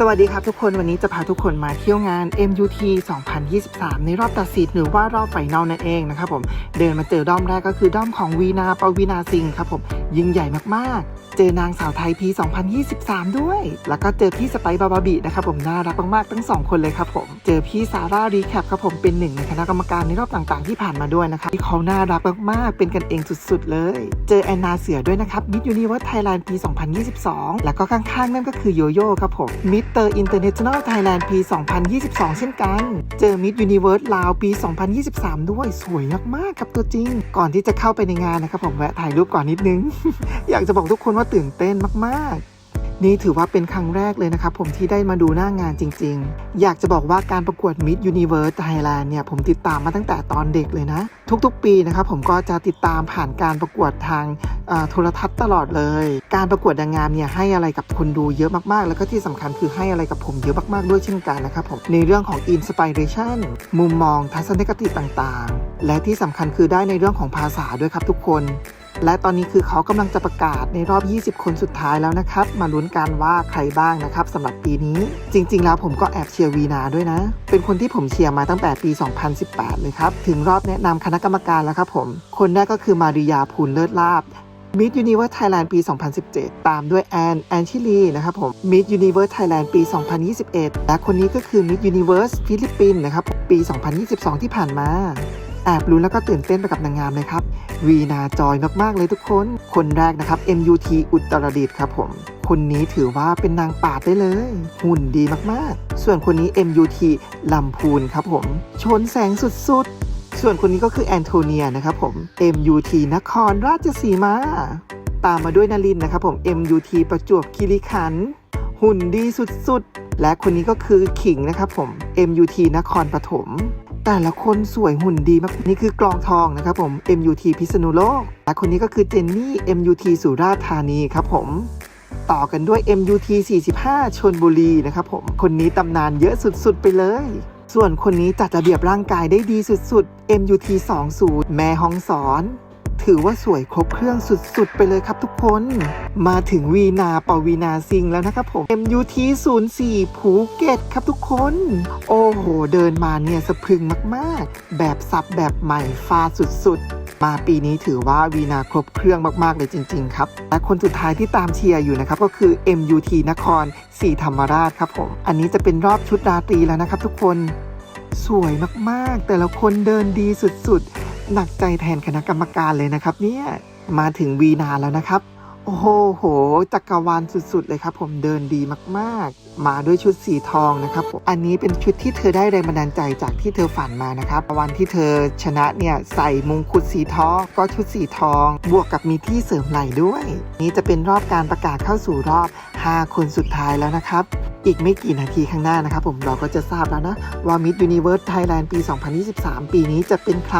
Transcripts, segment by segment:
สวัสดีครับทุกคนวันนี้จะพาทุกคนมาเที่ยวงาน MUT 2023 ในรอบตัดสินหรือว่ารอบไฟนอลนั่นเองนะครับผมเดินมาเจอด้อมแรกก็คือด้อมของวีนาปวีนาซิงครับผมยิ่งใหญ่มากๆ เจอนางสาวไทยปี2023 ด้วย แล้วก็เจอพี่สไปซ์บาบาบินะครับผมน่ารักมากๆทั้งสองคนเลยครับผมเจอพี่ซาร่ารีแคปครับผมเป็นหนึ่งในคณะกรรมการในรอบต่างๆ ที่ผ่านมาด้วยนะครับที่เขาน่ารักมากๆ เป็นกันเองสุดๆเลย เจอแอนนาเสือด้วยนะครับมิ s ยูนิเวิร์สไทยแลนด์ปี 2022 แล้วก็ข้างๆนั่นก็คือโยโย่ครับผมมิเตอร์อินเตอร์เนชั่นแนลไทยแลนด์ปี 2022 เช่นกัน เจอมิ s ยูนิเวิร์สลาวปี 2023 ด้วยสวยมากๆครับตัวจริง ก่อนที่จะเข้าไปในงานนะครับผมแวะถ่ายรูปก่อนนิดนึง อยากจะบอกทุกคนว่าตื่นเต้นมากๆ นี่ถือว่าเป็นครั้งแรกเลยนะครับผมที่ได้มาดูหน้างานจริง ๆ อยากจะบอกว่าการประกวด Miss Universe Thailand เนี่ยผมติดตามมาตั้งแต่ตอนเด็กเลยนะ ทุกๆ ปีนะครับผมก็จะติดตามผ่านการประกวดทางโทรทัศน์ตลอดเลย การประกวดนางงามเนี่ยให้อะไรกับคนดูเยอะมากๆ แล้วก็ที่สำคัญคือให้อะไรกับผมเยอะมากๆด้วยเช่นกันนะครับผมในเรื่องของ Inspiration มุมมองทัศนคติต่างๆ และที่สำคัญคือได้ในเรื่องของภาษาด้วยครับทุกคน และตอนนี้คือเขากำลังจะประกาศในรอบ 20 คนสุดท้ายแล้วนะครับ มาลุ้นกันว่าใครบ้างนะครับสำหรับปีนี้ จริง ๆ แล้วผมก็แอบเชียร์วีนาด้วยนะ เป็นคนที่ผมเชียร์มาตั้งแต่ปี 2018 เลยครับ ถึงรอบแนะนำคณะกรรมการแล้วครับผม คนแรกก็คือมาริยาภูลเลิศลาบมิ s ยูนิเว r ร์สไทยแลนด์ปี 2017 ตามด้วยแอนแอนชิลีนะครับผมมิ s ยูนิเว r ร์สไทยแลนด์ปี 2021 และคนนี้ก็คือมิ s ยูนิเว r ร์สฟิลิปปินส์นะครับปี 2022 ที่ผ่านมา แอบรู้นแล้วก็ตื่นเต้นไปกับนางงามเลยครับ วีนาจอยมากๆเลยทุกคน คนแรกนะครับ MUT อุตรดิตถ์ครับผม คนนี้ถือว่าเป็นนางป่าดได้เลย หุ่นดีมากๆ ส่วนคนนี้ MUT ลำพูนครับผม ชนแสงสุดๆ ส่วนคนนี้ก็คือแอนโทเนียนะครับผม MUT นครราชสีมา ตามมาด้วยนารินนะครับผม MUT ประจวบคีรีขันธ์หุ่นดีสุดๆ และคนนี้ก็คือขิงนะครับผม MUT นครปฐม แต่ละคนสวยหุ่นดีมาก นี่คือกลองทองนะครับผม MUT พิษณุโลก และคนนี้ก็คือเจนนี่ MUT สุราษฎร์ธานีครับผม ต่อกันด้วย MUT 45 ชนบุรีนะครับผม คนนี้ตำนานเยอะสุดๆ ไปเลย ส่วนคนนี้จัดระเบียบร่างกายได้ดีสุดๆ MUT 20 แม่ห้องสอน ถือว่าสวยครบเครื่องสุดๆ ไปเลยครับทุกคน มาถึงวีนาปวีนาซิงแล้วนะครับผม MUT 04ภูเก็ตครับทุกคน โอ้โห เดินมาเนี่ยสะพึงมากๆ แบบสับแบบใหม่ฟาสุดๆ มาปีนี้ถือว่าวีนาครบเครื่องมากๆ เลยจริง ๆ ครับ และคนสุดท้ายที่ตามเชียร์อยู่นะครับ ก็คือ MUT นครศรีธรรมราชครับผม อันนี้จะเป็นรอบชุดราตรีแล้วนะครับทุกคน สวยมากๆ แต่ละคนเดินดีสุดๆ หนักใจแทนคณะกรรมการเลยนะครับ เนี่ยมาถึงวีนาแล้วนะครับ โอ้โหโหจักรวาลสุดๆ เลยครับ ผมเดินดีมากๆ มาด้วยชุดสีทองนะครับผมอันนี้เป็นชุดที่เธอได้แรงบันดาลใจจากที่เธอฝันมานะครับ วันที่เธอชนะเนี่ยใส่มงกุฎสีทอง ก็ชุดสีทอง บวกกับมีที่เสริมไหล่ด้วย นี่จะเป็นรอบการประกาศเข้าสู่รอบ 5 คนสุดท้ายแล้วนะครับ อีกไม่กี่นาทีข้างหน้านะครับผมเราก็จะทราบแล้วนะ ว่า Miss Universe Thailand ปี 2023 ปีนี้จะเป็นใคร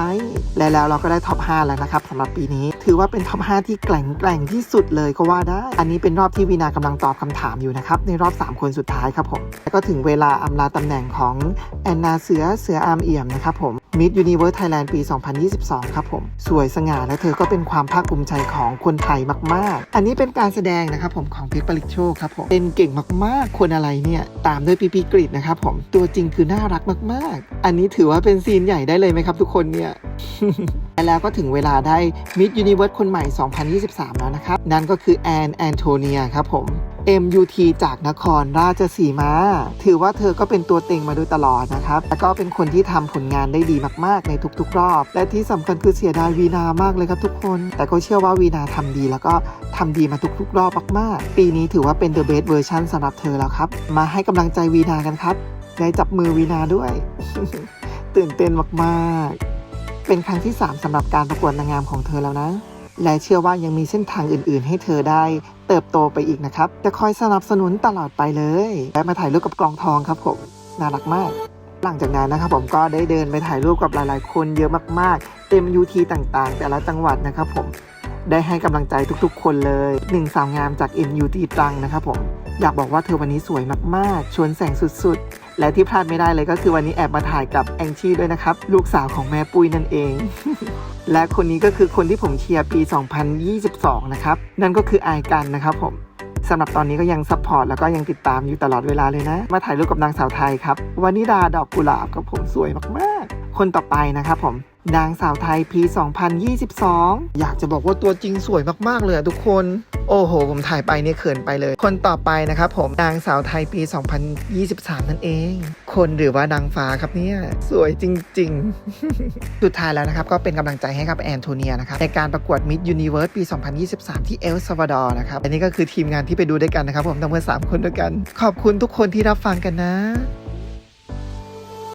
และแล้วเราก็ได้ท็อป 5 แล้วนะครับสำหรับปีนี้ ถือว่าเป็นท็อป 5 ที่แกล่งแกล่งที่สุดเลยก็ว่าได้ อันนี้เป็นรอบที่วีนากำลังตอบคำถามอยู่นะครับ ในรอบ 3 คนสุดท้ายครับผมแล้วก็ถึงเวลาอำลาตำแหน่งของแอนนาเสือเสืออามเอี่ยมนะครับผม Miss Universe Thailand ปี 2022 ครับผม สวยสง่าและเธอก็เป็นความภาคภูมิใจของคนไทยมาก ๆ อันนี้เป็นการแสดงนะครับผมของพิกปริกโชคครับผมเป็นเก่งมากๆ คนอะไรเนี่ยตามด้วยปีปีกริดนะครับผมตัวจริงคือน่ารักมากๆ อันนี้ถือว่าเป็นซีนใหญ่ได้เลยไหมครับทุกคนเนี่ยแล้วก็ถึงเวลาได้มิดยูนิเวิร์สคนใหม่ 2023 แล้วนะครับ นั่นก็คือแอนแอนโทเนียครับผม MUT จากนครราชสีมา ถือว่าเธอก็เป็นตัวเต็งมาโดยตลอดนะครับ แล้วก็เป็นคนที่ทำผลงานได้ดีมากๆ ในทุกๆ รอบ และที่สำคัญคือเสียดายวีนามากเลยครับทุกคน แต่ก็เชื่อว่าวีนาทำดี แล้วก็ทำดีมาทุกๆ รอบมากๆ ปีนี้ถือว่าเป็น The Best Version สำหรับเธอแล้วครับ มาให้กำลังใจวีนากันครับ ได้จับมือวีนาด้วย ตื่นเต้นมากๆ เป็นครั้งที่ 3สำหรับการประกวดนางงามของเธอแล้วนะ และเชื่อว่ายังมีเส้นทางอื่น ๆ ให้เธอได้ เติบโตไปอีกนะครับ จะคอยสนับสนุนตลอดไปเลยและมาถ่ายรูปกับกลองทองครับผมน่ารักมากหลังจากนั้นนะครับผมก็ได้เดินไปถ่ายรูปกับหลายๆ คนเยอะมากๆ เต็ม UT ต่างๆ แต่ละจังหวัดนะครับผมได้ให้กำลังใจทุกๆ คนเลยหนึ่งสาวงามจาก MUT ตรังนะครับผมอยากบอกว่าเธอวันนี้สวยมากๆ ชวนแสงสุดๆ และที่พลาดไม่ได้เลยก็คือวันนี้แอบมาถ่ายกับแองชี่ด้วยนะครับ ลูกสาวของแม่ปุ้ยนั่นเอง และคนนี้ก็คือคนที่ผมเชียร์ปี 2022 นะครับ นั่นก็คืออายกันนะครับผมสำหรับตอนนี้ก็ยังซัพพอร์ตแล้วก็ยังติดตามอยู่ตลอดเวลาเลยนะ มาถ่ายรูปกับนางสาวไทยครับวานิดาดอกกุหลาบกับผมสวยมากๆ คนต่อไปนะครับผม นางสาวไทยปี 2022 อยากจะบอกว่าตัวจริงสวยมากๆเลยทุกคน โอ้โห ผมถ่ายไปเนี่ยเขินไปเลย คนต่อไปนะครับผมนางสาวไทยปี 2023 นั่นเอง คนหรือว่านางฟ้าครับเนี่ย สวยจริง ๆ สุดท้ายแล้วนะครับ ก็เป็นกำลังใจให้กับแอนโทเนียนะครับ ในการประกวด Miss Universe ปี 2023 ที่เอลซาวาดอร์นะครับ อันนี้ก็คือทีมงานที่ไปดูด้วยกันนะครับ ผมทั้งหมด3คนด้วยกัน ขอบคุณทุกคนที่รับฟังกันนะ